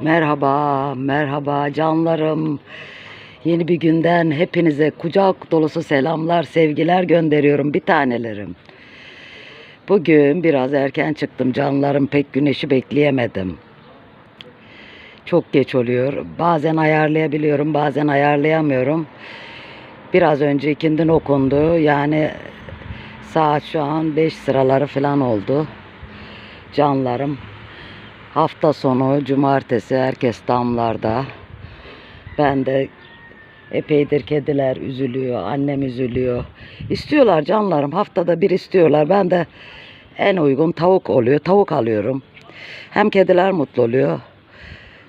Merhaba, merhaba canlarım. Yeni bir günden hepinize kucak dolusu selamlar, sevgiler gönderiyorum bir tanelerim. Bugün biraz erken çıktım canlarım, pek güneşi bekleyemedim. Çok geç oluyor. Bazen ayarlayabiliyorum, bazen ayarlayamıyorum. Biraz önce ikindin okundu. Yani saat şu an 5 sıraları falan oldu. Canlarım. Hafta sonu cumartesi herkes damlarda. Ben de epeydir kediler üzülüyor, annem üzülüyor. İstiyorlar canlarım haftada bir istiyorlar. Ben de en uygun tavuk oluyor. Tavuk alıyorum. Hem kediler mutlu oluyor.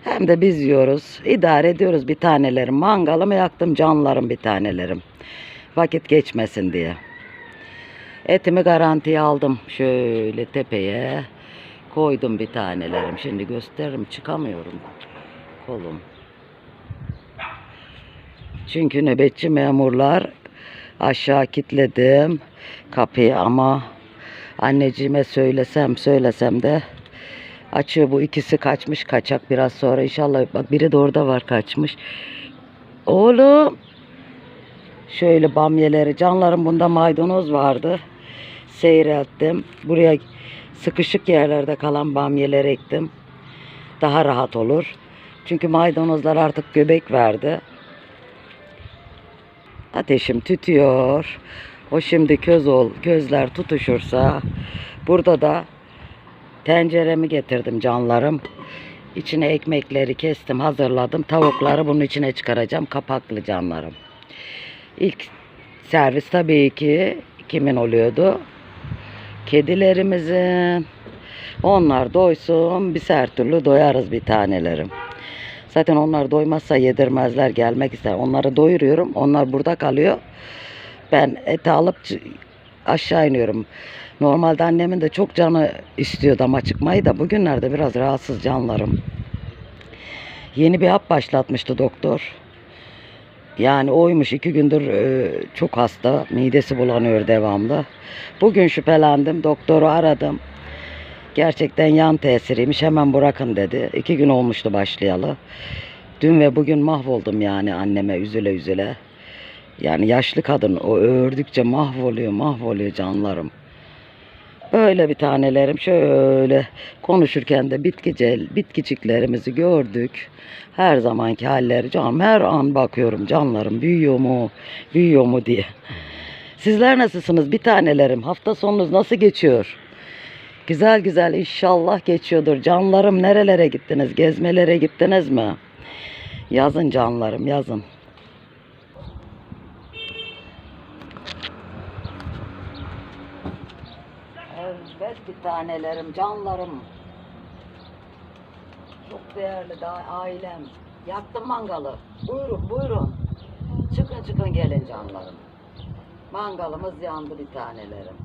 Hem de biz yiyoruz. İdare ediyoruz bir tanelerim. Mangalımı yaktım canlarım bir tanelerim. Vakit geçmesin diye. Etimi garantiye aldım. Şöyle tepeye koydum bir tanelerim. Şimdi gösteririm. Çıkamıyorum. Kolum. Çünkü nöbetçi memurlar aşağı kilitledim kapıyı ama anneciğime söylesem söylesem de açıyor bu ikisi kaçmış kaçak biraz sonra inşallah bak biri de orada var kaçmış. Oğlum şöyle bamyeleri canlarım bunda maydanoz vardı seyrettim. Buraya sıkışık yerlerde kalan bamyeleri ektim. Daha rahat olur. Çünkü maydanozlar artık göbek verdi. Ateşim tütüyor. O şimdi köz ol, közler tutuşursa burada da tenceremi getirdim canlarım. İçine ekmekleri kestim, hazırladım. Tavukları bunun içine çıkaracağım. Kapaklı canlarım. İlk servis tabii ki kimin oluyordu? Kedilerimizin. Onlar doysun, biz her türlü doyarız bir tanelerim. Zaten onlar doymazsa yedirmezler, gelmek ister. Onları doyuruyorum, onlar burada kalıyor. Ben eti alıp aşağı iniyorum. Normalde annemin de çok canı istiyor dama çıkmayı da bugünlerde biraz rahatsız canlarım. Yeni bir hap başlatmıştı doktor. Yani oymuş iki gündür e, çok hasta. Midesi bulanıyor devamlı. Bugün şüphelendim. Doktoru aradım. Gerçekten yan tesiriymiş. Hemen bırakın dedi. İki gün olmuştu başlayalı. Dün ve bugün mahvoldum yani anneme üzüle üzüle. Yani yaşlı kadın o ördükçe mahvoluyor mahvoluyor canlarım. Böyle bir tanelerim şöyle konuşurken de bitkicel bitkiciklerimizi gördük. Her zamanki halleri canım her an bakıyorum canlarım büyüyor mu büyüyor mu diye. Sizler nasılsınız bir tanelerim hafta sonunuz nasıl geçiyor? Güzel güzel inşallah geçiyordur. Canlarım nerelere gittiniz? Gezmelere gittiniz mi? Yazın canlarım yazın. Evet bir tanelerim, canlarım. Çok değerli da ailem. Yaktım mangalı. Buyurun buyurun. Çıkın çıkın gelin canlarım. Mangalımız yandı bir tanelerim.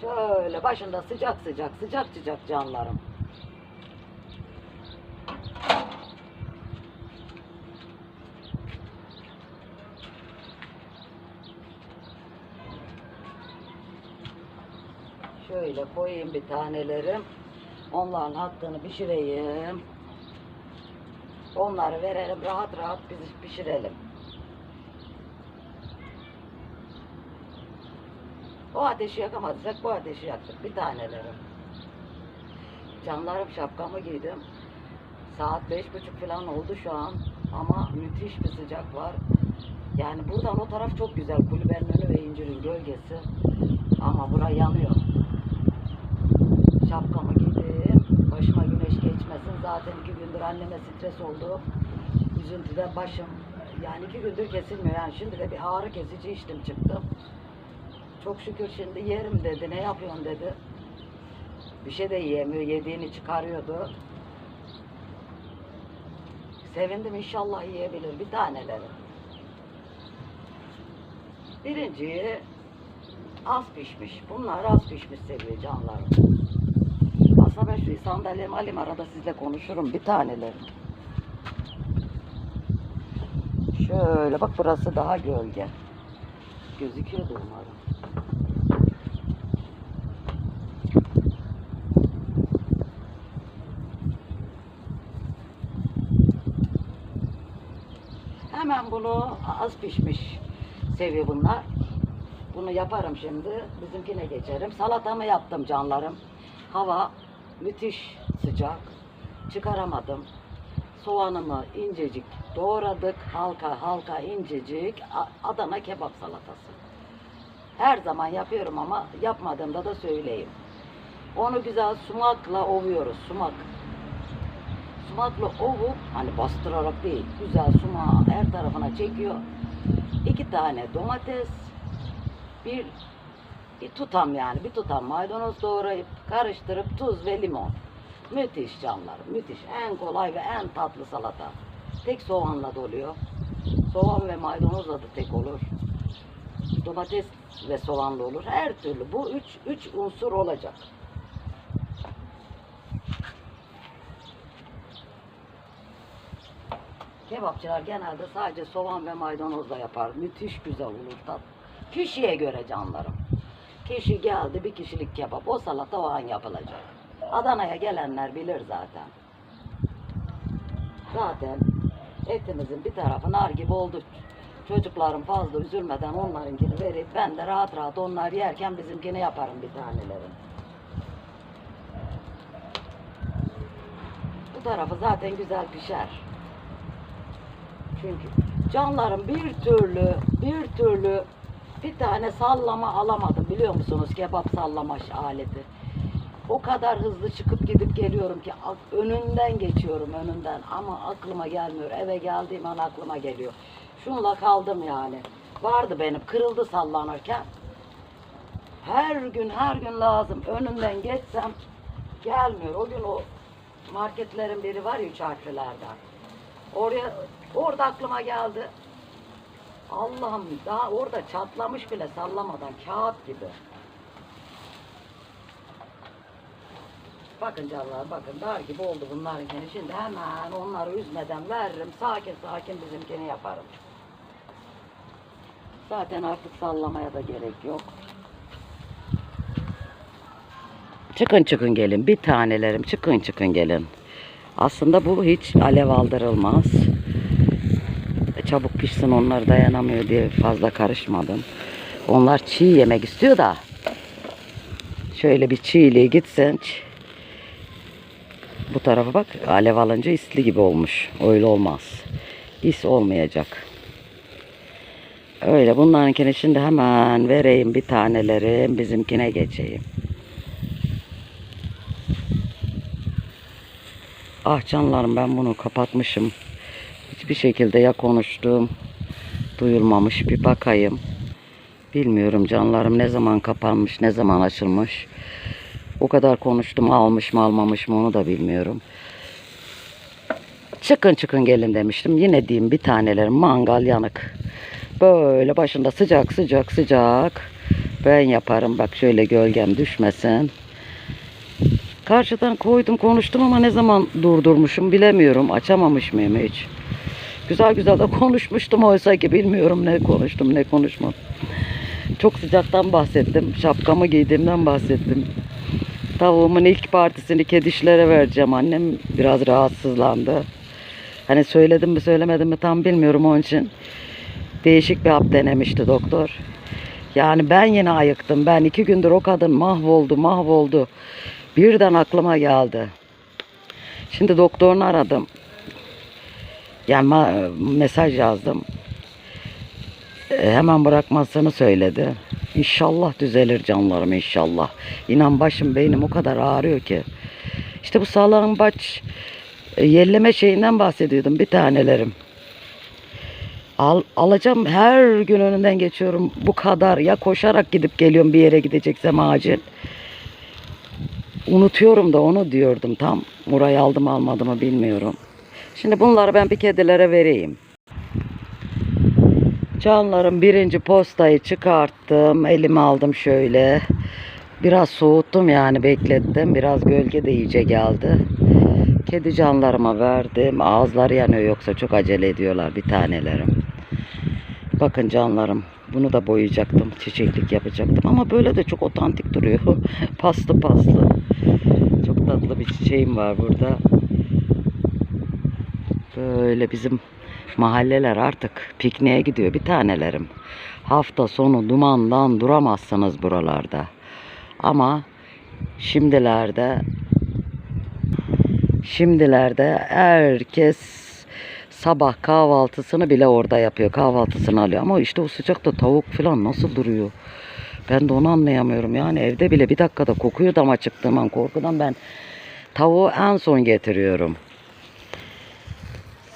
Şöyle başında sıcak sıcak sıcak sıcak canlarım. Şöyle koyayım bir tanelerim. Onların hakkını pişireyim. Onları verelim rahat rahat biz pişirelim. O ateşi yakamadıysak bu ateşi yaktık bir tanelerim. Canlarım şapkamı giydim. Saat beş buçuk falan oldu şu an. Ama müthiş bir sıcak var. Yani buradan o taraf çok güzel. Kulübenin önü ve incirin gölgesi. Ama bura yanıyor. Şapkamı giydim. Başıma güneş geçmesin. Zaten iki gündür anneme stres oldu. Üzüntüden başım. Yani iki gündür kesilmiyor. Yani şimdi de bir ağrı kesici içtim çıktım. Çok şükür şimdi yerim dedi. Ne yapıyorsun dedi. Bir şey de yiyemiyor. Yediğini çıkarıyordu. Sevindim inşallah yiyebilir bir taneleri. Birinci az pişmiş. Bunlar az pişmiş seviyor canlarım sonra ben şu sandalyemi alayım arada sizle konuşurum bir taneleri. Şöyle bak burası daha gölge. Gözüküyordu umarım. Hemen bunu az pişmiş seviyor bunlar. Bunu yaparım şimdi. Bizimkine geçerim. Salatamı yaptım canlarım. Hava müthiş sıcak. Çıkaramadım. Soğanımı incecik doğradık. Halka halka incecik. Adana kebap salatası. Her zaman yapıyorum ama yapmadığımda da söyleyeyim. Onu güzel sumakla ovuyoruz. Sumak. Sumakla ovup hani bastırarak değil. Güzel sumağı her tarafına çekiyor. İki tane domates. Bir, bir tutam yani bir tutam maydanoz doğrayıp karıştırıp tuz ve limon. Müthiş canlarım müthiş. En kolay ve en tatlı salata. Tek soğanla doluyor. Soğan ve maydanozla da tek olur. Domates ve soğanlı olur. Her türlü bu üç, üç unsur olacak. Kebapçılar genelde sadece soğan ve maydanozla yapar. Müthiş güzel olur tat. Kişiye göre canlarım. Kişi geldi bir kişilik kebap. O salata o an yapılacak. Adana'ya gelenler bilir zaten. Zaten etimizin bir tarafı nar gibi oldu. Çocuklarım fazla üzülmeden onlarınkini verip ben de rahat rahat onlar yerken bizimkini yaparım bir tanelerin. Bu tarafı zaten güzel pişer. Çünkü canlarım bir türlü bir türlü bir tane sallama alamadım biliyor musunuz kebap sallama aleti. O kadar hızlı çıkıp gidip geliyorum ki önünden geçiyorum önünden ama aklıma gelmiyor. Eve geldiğim an aklıma geliyor. Şunla kaldım yani. Vardı benim kırıldı sallanırken. Her gün her gün lazım. Önünden geçsem gelmiyor. O gün o marketlerin biri var ya üç harflilerden. Oraya orada aklıma geldi. Allah'ım daha orada çatlamış bile sallamadan kağıt gibi. Bakın canlar bakın dar gibi oldu bunlarınkini. Şimdi hemen onları üzmeden veririm. Sakin sakin bizimkini yaparım. Zaten artık sallamaya da gerek yok. Çıkın çıkın gelin. Bir tanelerim çıkın çıkın gelin. Aslında bu hiç alev aldırılmaz. Çabuk pişsin onlar dayanamıyor diye fazla karışmadım. Onlar çiğ yemek istiyor da. Şöyle bir çiğliğe gitsin. Ç- Bu tarafa bak alev alınca isli gibi olmuş. Öyle olmaz. İs olmayacak. Öyle bunlarınkini şimdi hemen vereyim bir tanelerim bizimkine geçeyim. Ah canlarım ben bunu kapatmışım. Hiçbir şekilde ya konuştuğum duyulmamış bir bakayım. Bilmiyorum canlarım ne zaman kapanmış ne zaman açılmış. O kadar konuştum almış mı almamış mı onu da bilmiyorum. Çıkın çıkın gelin demiştim. Yine diyeyim bir tanelerim mangal yanık. Böyle başında sıcak sıcak sıcak. Ben yaparım bak şöyle gölgem düşmesin. Karşıdan koydum konuştum ama ne zaman durdurmuşum bilemiyorum. Açamamış mıyım hiç? Güzel güzel de konuşmuştum oysa ki bilmiyorum ne konuştum ne konuşmadım. Çok sıcaktan bahsettim. Şapkamı giydiğimden bahsettim. Tavuğumun ilk partisini kedişlere vereceğim. Annem biraz rahatsızlandı. Hani söyledim mi söylemedim mi tam bilmiyorum onun için. Değişik bir hap denemişti doktor. Yani ben yine ayıktım. Ben iki gündür o kadın mahvoldu mahvoldu. Birden aklıma geldi. Şimdi doktorunu aradım. Yani mesaj yazdım. E, hemen bırakmasını söyledi. İnşallah düzelir canlarım inşallah. İnan başım beynim o kadar ağrıyor ki. İşte bu sağlam baş e, yelleme şeyinden bahsediyordum bir tanelerim. Al, alacağım her gün önünden geçiyorum bu kadar ya koşarak gidip geliyorum bir yere gideceksem acil. Unutuyorum da onu diyordum tam. Burayı aldım almadı mı bilmiyorum. Şimdi bunları ben bir kedilere vereyim. Canlarım birinci postayı çıkarttım. Elime aldım şöyle. Biraz soğuttum yani beklettim. Biraz gölge de iyice geldi. Kedi canlarıma verdim. Ağızları yanıyor yoksa çok acele ediyorlar bir tanelerim. Bakın canlarım bunu da boyayacaktım. Çiçeklik yapacaktım ama böyle de çok otantik duruyor. paslı paslı. Çok tatlı bir çiçeğim var burada. Böyle bizim Mahalleler artık pikniğe gidiyor bir tanelerim. Hafta sonu dumandan duramazsınız buralarda. Ama şimdilerde şimdilerde herkes sabah kahvaltısını bile orada yapıyor. Kahvaltısını alıyor. Ama işte o sıcakta tavuk falan nasıl duruyor? Ben de onu anlayamıyorum. Yani evde bile bir dakikada kokuyor dama çıktığım an korkudan ben tavuğu en son getiriyorum.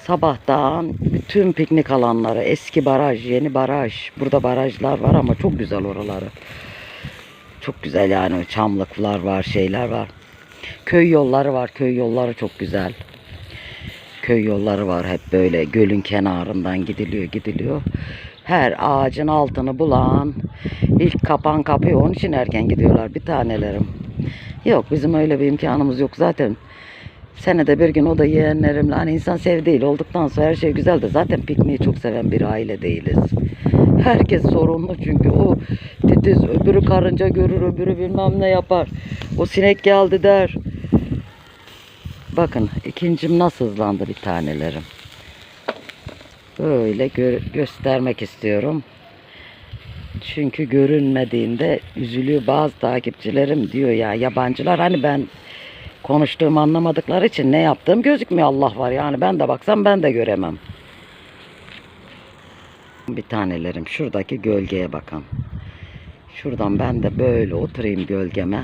Sabahtan bütün piknik alanları, eski baraj, yeni baraj. Burada barajlar var ama çok güzel oraları. Çok güzel yani çamlıklar var, şeyler var. Köy yolları var, köy yolları çok güzel. Köy yolları var hep böyle gölün kenarından gidiliyor, gidiliyor. Her ağacın altını bulan ilk kapan kapıyor. Onun için erken gidiyorlar bir tanelerim. Yok bizim öyle bir imkanımız yok zaten. Senede bir gün o da yeğenlerimle hani insan sevdiğiyle olduktan sonra her şey güzel de zaten pikniği çok seven bir aile değiliz. Herkes sorunlu çünkü o titiz öbürü karınca görür öbürü bilmem ne yapar. O sinek geldi der. Bakın ikincim nasıl hızlandı bir tanelerim. Böyle gö- göstermek istiyorum. Çünkü görünmediğinde üzülüyor bazı takipçilerim diyor ya yabancılar hani ben konuştuğumu anlamadıkları için ne yaptığım gözükmüyor Allah var yani ben de baksam ben de göremem. Bir tanelerim şuradaki gölgeye bakın. Şuradan ben de böyle oturayım gölgeme.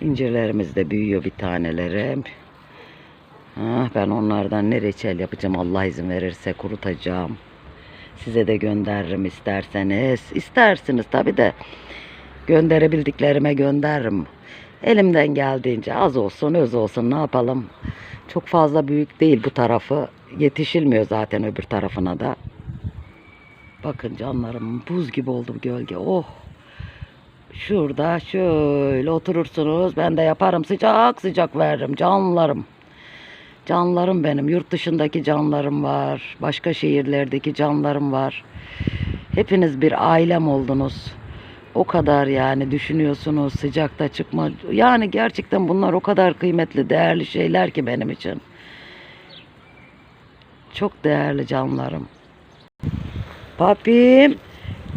İncirlerimiz de büyüyor bir tanelerim. Ah, ben onlardan ne reçel yapacağım Allah izin verirse kurutacağım. Size de gönderirim isterseniz. İstersiniz tabi de gönderebildiklerime gönderirim. Elimden geldiğince az olsun öz olsun ne yapalım. Çok fazla büyük değil bu tarafı. Yetişilmiyor zaten öbür tarafına da. Bakın canlarım buz gibi oldu gölge. Oh. Şurada şöyle oturursunuz. Ben de yaparım sıcak sıcak veririm canlarım. Canlarım benim. Yurt dışındaki canlarım var. Başka şehirlerdeki canlarım var. Hepiniz bir ailem oldunuz. O kadar yani düşünüyorsunuz sıcakta çıkma. Yani gerçekten bunlar o kadar kıymetli, değerli şeyler ki benim için. Çok değerli canlarım. Papim,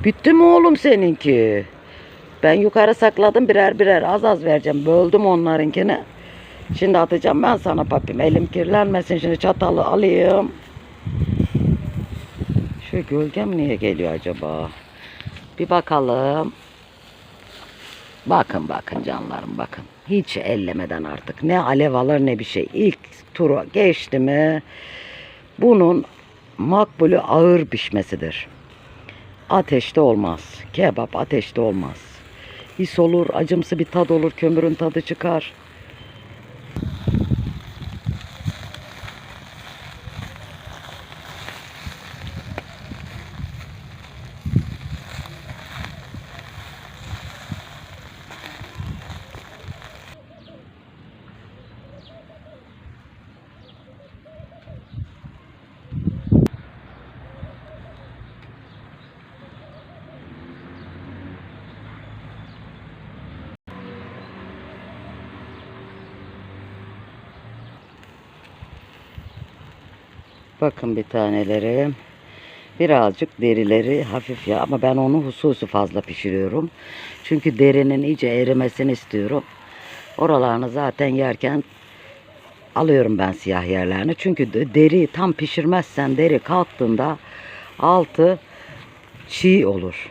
bitti mi oğlum seninki? Ben yukarı sakladım birer birer az az vereceğim. Böldüm onlarınkini. Şimdi atacağım ben sana papim. Elim kirlenmesin. Şimdi çatalı alayım. Şu gölgem niye geliyor acaba? Bir bakalım. Bakın bakın canlarım bakın. Hiç ellemeden artık. Ne alev alır ne bir şey. İlk turu geçti mi bunun makbulü ağır pişmesidir. Ateşte olmaz. Kebap ateşte olmaz. His olur, acımsı bir tad olur, kömürün tadı çıkar. Bakın bir taneleri. Birazcık derileri hafif ya ama ben onu hususu fazla pişiriyorum. Çünkü derinin iyice erimesini istiyorum. Oralarını zaten yerken alıyorum ben siyah yerlerini. Çünkü de- deri tam pişirmezsen deri kalktığında altı çiğ olur.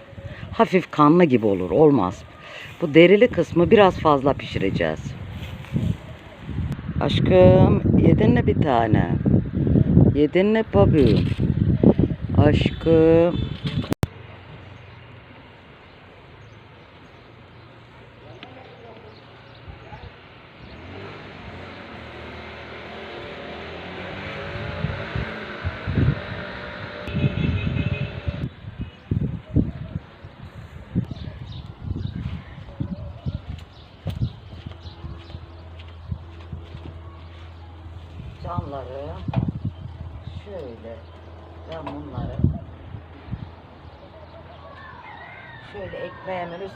Hafif kanlı gibi olur. Olmaz. Bu derili kısmı biraz fazla pişireceğiz. Aşkım yedin mi bir tane? Yedin mi papi? Aşkım.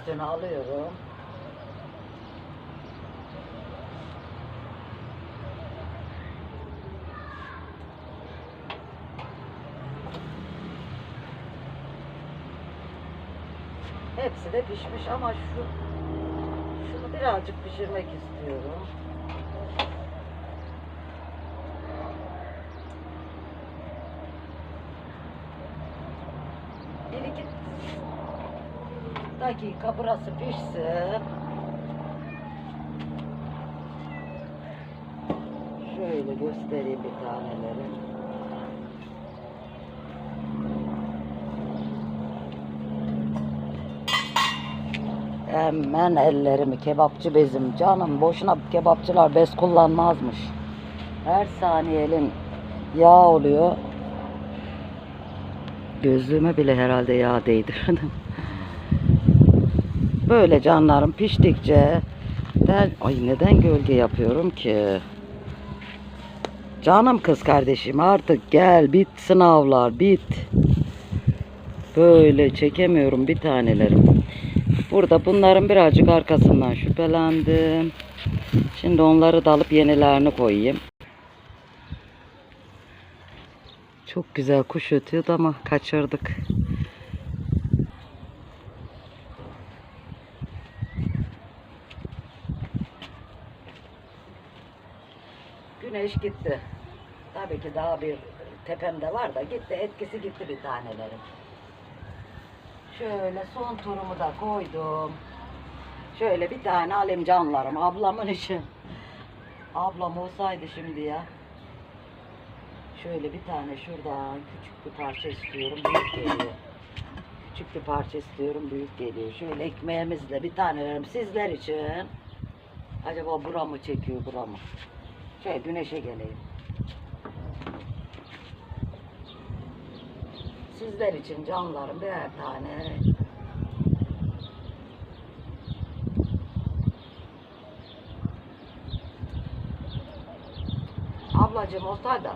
üstünü alıyorum. Hepsi de pişmiş ama şu şunu birazcık pişirmek istiyorum. Dakika burası pişsin. Şöyle göstereyim bir taneleri. Hemen ellerimi kebapçı bezim canım boşuna kebapçılar bez kullanmazmış. Her saniye elin yağ oluyor. Gözlüğüme bile herhalde yağ değdirdim. Böyle canlarım piştikçe der, ay neden gölge yapıyorum ki? Canım kız kardeşim artık gel bit sınavlar bit. Böyle çekemiyorum bir tanelerim. Burada bunların birazcık arkasından şüphelendim. Şimdi onları da alıp yenilerini koyayım. Çok güzel kuş ötüyordu ama kaçırdık. Güneş gitti. Tabii ki daha bir tepemde var da gitti. Etkisi gitti bir tanelerim. Şöyle son turumu da koydum. Şöyle bir tane alayım canlarım ablamın için. Ablam olsaydı şimdi ya. Şöyle bir tane şuradan küçük bir parça istiyorum. Büyük geliyor. Küçük bir parça istiyorum. Büyük geliyor. Şöyle ekmeğimizle bir tane verelim sizler için. Acaba bura mı çekiyor bura mı? Şöyle güneşe geleyim. Sizler için canlarım birer tane. Ablacığım olsaydı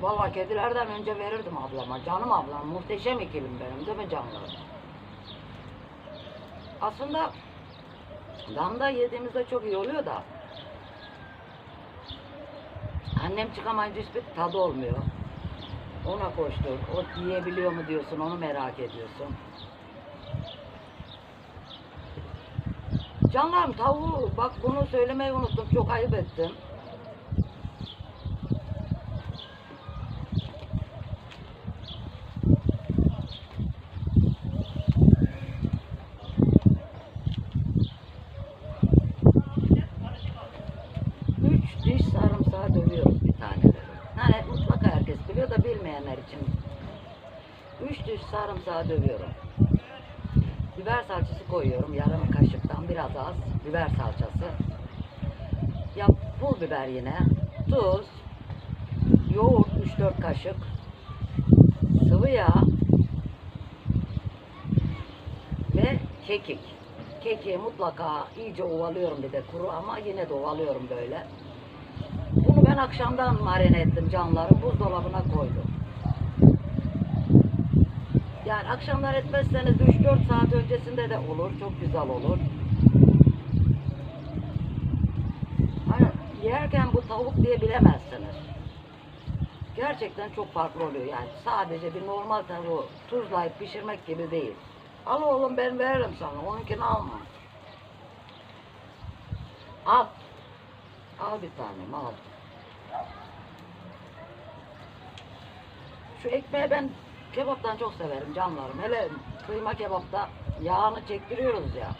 Vallahi kedilerden önce verirdim ablama. Canım ablam. Muhteşem ekibim benim değil mi canlarım? Aslında damda yediğimizde çok iyi oluyor da annem çıkamayınca hiçbir tadı olmuyor. Ona koştur. O yiyebiliyor mu diyorsun, onu merak ediyorsun. Canlarım tavuğu, bak bunu söylemeyi unuttum, çok ayıp ettim. Üç diş sarımsağı dövüyoruz bir taneleri. Hani mutlaka herkes biliyor da bilmeyenler için. Üç sarımsağı dövüyorum. Biber salçası koyuyorum yarım kaşıktan biraz az biber salçası. Ya pul biber yine. Tuz. Yoğurt 3-4 kaşık. Sıvı yağ. Ve kekik. Kekiği mutlaka iyice ovalıyorum bir de kuru ama yine de ovalıyorum böyle. Bunu ben akşamdan marine ettim canları buzdolabına koydum. Yani akşamlar etmezseniz 3-4 saat öncesinde de olur. Çok güzel olur. Hani yerken bu tavuk diye bilemezsiniz. Gerçekten çok farklı oluyor yani. Sadece bir normal tavuğu tuzlayıp pişirmek gibi değil. Al oğlum ben veririm sana. Onunkini alma. Al. Al bir tane al. Şu ekmeği ben kebaptan çok severim canlarım. Hele kıyma kebapta yağını çektiriyoruz ya.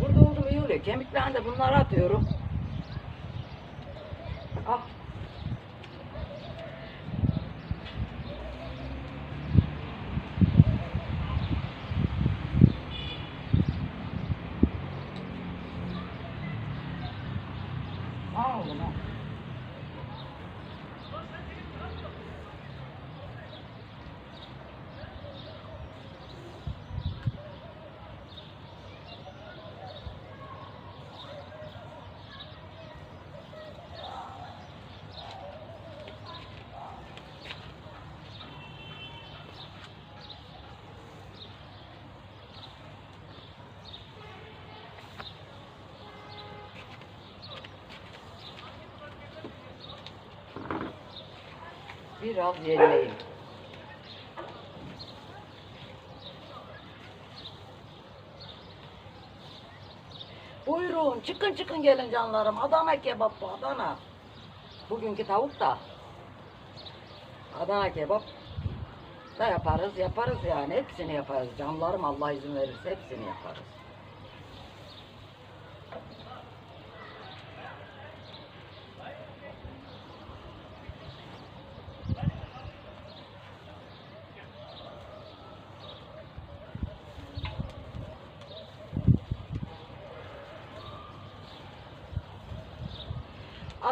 Burada oldum iyi oluyor. Kemiklerini de bunları atıyorum. Biraz yelleyeyim. Buyurun çıkın çıkın gelin canlarım. Adana kebap bu Adana. Bugünkü tavuk da. Adana kebap da yaparız yaparız yani hepsini yaparız. Canlarım Allah izin verirse hepsini yaparız.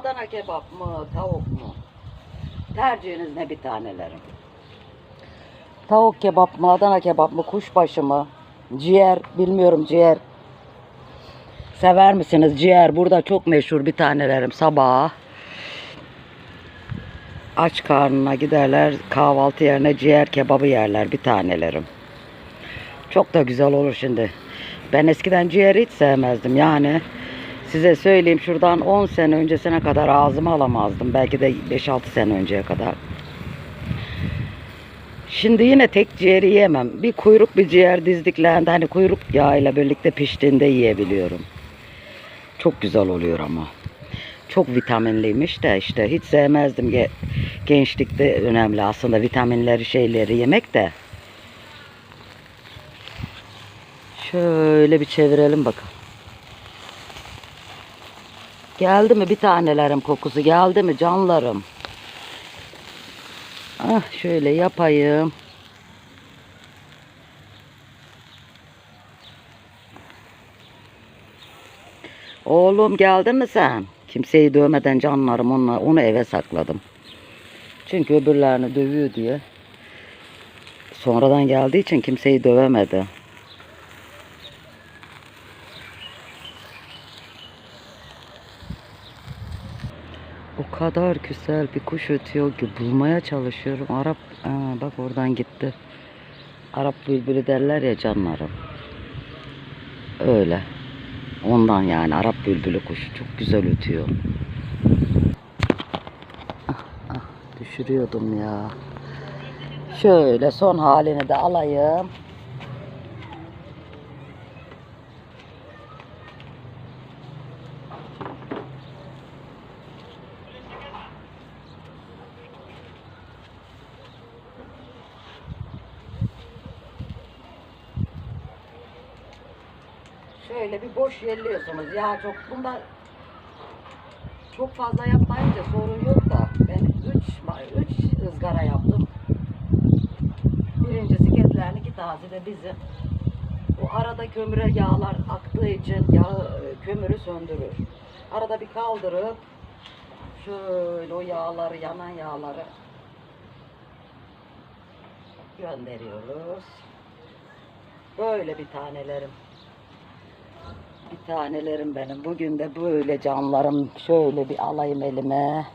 Adana kebap mı, tavuk mu? Tercihiniz ne bir tanelerim? Tavuk kebap mı, Adana kebap mı, kuşbaşı mı? Ciğer, bilmiyorum ciğer. Sever misiniz ciğer? Burada çok meşhur bir tanelerim sabah. Aç karnına giderler kahvaltı yerine ciğer kebabı yerler bir tanelerim. Çok da güzel olur şimdi. Ben eskiden ciğeri hiç sevmezdim yani. Size söyleyeyim şuradan 10 sene öncesine kadar ağzıma alamazdım. Belki de 5-6 sene önceye kadar. Şimdi yine tek ciğeri yiyemem. Bir kuyruk bir ciğer dizdiklerinde hani kuyruk yağıyla birlikte piştiğinde yiyebiliyorum. Çok güzel oluyor ama. Çok vitaminliymiş de işte hiç sevmezdim. Ge- Gençlikte önemli aslında vitaminleri şeyleri yemek de. Şöyle bir çevirelim bakalım. Geldi mi bir tanelerim kokusu geldi mi canlarım? Ah şöyle yapayım. Oğlum geldin mi sen? Kimseyi dövmeden canlarım onu, onu eve sakladım. Çünkü öbürlerini dövüyor diye. Sonradan geldiği için kimseyi dövemedi. Kadar güzel bir kuş ötüyor ki bulmaya çalışıyorum. Arap, Aa, bak oradan gitti. Arap bülbülü derler ya canlarım. Öyle. Ondan yani Arap bülbülü kuşu çok güzel ötüyor. Ah, ah, düşürüyordum ya. Şöyle son halini de alayım. Yerliyorsunuz. Ya çok bunda çok fazla yapmayınca sorun yok da ben 3 3 ızgara yaptım. Birincisi kedilerin iki tanesi de bizim. Bu arada kömüre yağlar aktığı için yağ kömürü söndürür. Arada bir kaldırıp şöyle o yağları yanan yağları gönderiyoruz. Böyle bir tanelerim. Bir tanelerim benim. Bugün de böyle canlarım şöyle bir alayım elime.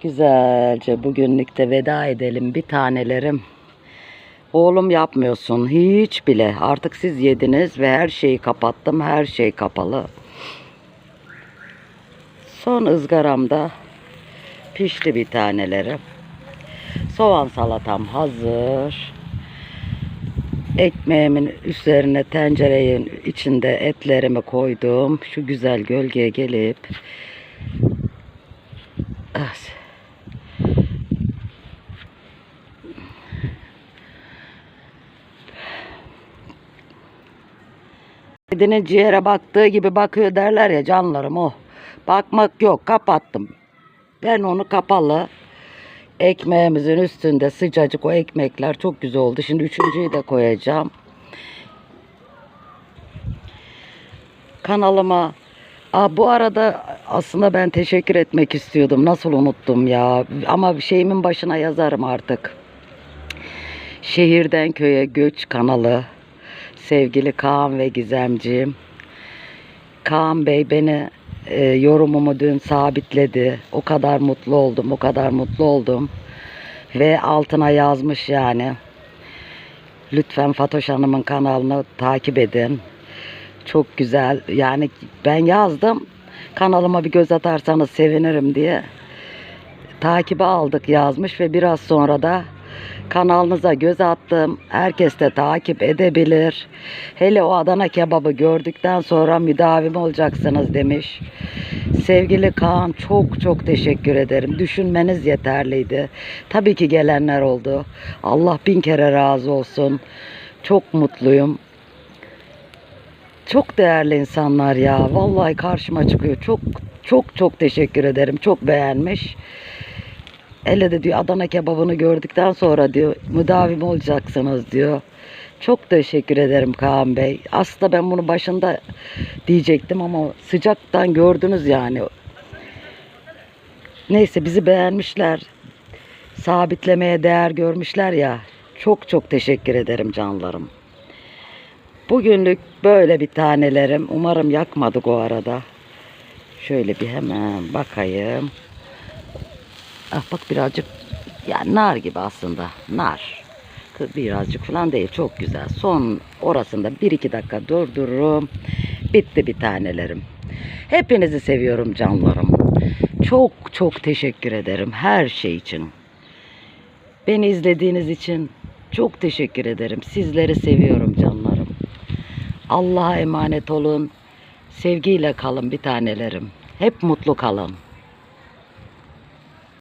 Güzelce bugünlük de veda edelim bir tanelerim. Oğlum yapmıyorsun hiç bile. Artık siz yediniz ve her şeyi kapattım. Her şey kapalı. Son ızgaramda pişti bir taneleri. Soğan salatam hazır. Ekmeğimin üzerine tencerenin içinde etlerimi koydum. Şu güzel gölgeye gelip Ah. Kedinin ciğere baktığı gibi bakıyor derler ya canlarım o. Bakmak yok kapattım. Ben onu kapalı ekmeğimizin üstünde sıcacık o ekmekler çok güzel oldu. Şimdi üçüncüyü de koyacağım. Kanalıma Aa, bu arada aslında ben teşekkür etmek istiyordum. Nasıl unuttum ya. Ama şeyimin başına yazarım artık. Şehirden köye göç kanalı. Sevgili Kaan ve Gizemciğim. Kaan Bey beni e, yorumumu dün sabitledi. O kadar mutlu oldum, o kadar mutlu oldum. Ve altına yazmış yani. Lütfen Fatoş Hanım'ın kanalını takip edin. Çok güzel. Yani ben yazdım. Kanalıma bir göz atarsanız sevinirim diye. takibe aldık yazmış ve biraz sonra da kanalınıza göz attım. Herkes de takip edebilir. Hele o Adana kebabı gördükten sonra müdavim olacaksınız demiş. Sevgili Kaan çok çok teşekkür ederim. Düşünmeniz yeterliydi. Tabii ki gelenler oldu. Allah bin kere razı olsun. Çok mutluyum. Çok değerli insanlar ya. Vallahi karşıma çıkıyor. Çok çok çok teşekkür ederim. Çok beğenmiş. Hele de diyor Adana kebabını gördükten sonra diyor müdavim olacaksınız diyor. Çok teşekkür ederim Kaan Bey. Aslında ben bunu başında diyecektim ama sıcaktan gördünüz yani. Neyse bizi beğenmişler. Sabitlemeye değer görmüşler ya. Çok çok teşekkür ederim canlarım. Bugünlük böyle bir tanelerim. Umarım yakmadık o arada. Şöyle bir hemen bakayım. Ah bak birazcık yani nar gibi aslında. Nar. Birazcık falan değil. Çok güzel. Son orasında bir iki dakika durdururum. Bitti bir tanelerim. Hepinizi seviyorum canlarım. Çok çok teşekkür ederim her şey için. Beni izlediğiniz için çok teşekkür ederim. Sizleri seviyorum canlarım. Allah'a emanet olun. Sevgiyle kalın bir tanelerim. Hep mutlu kalın.